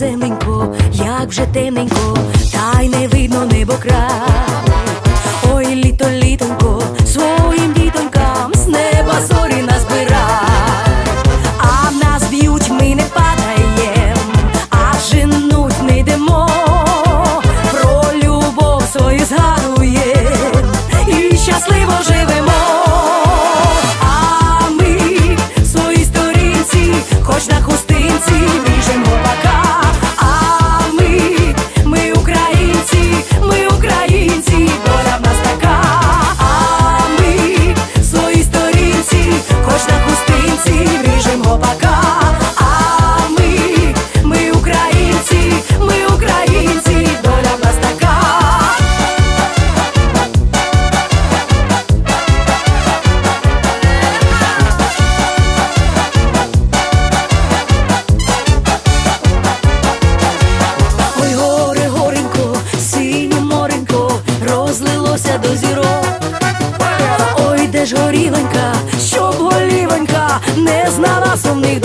земенько, як вже темненько, та й не видно небо край. ж горіленька, щоб голівенька не знала сумних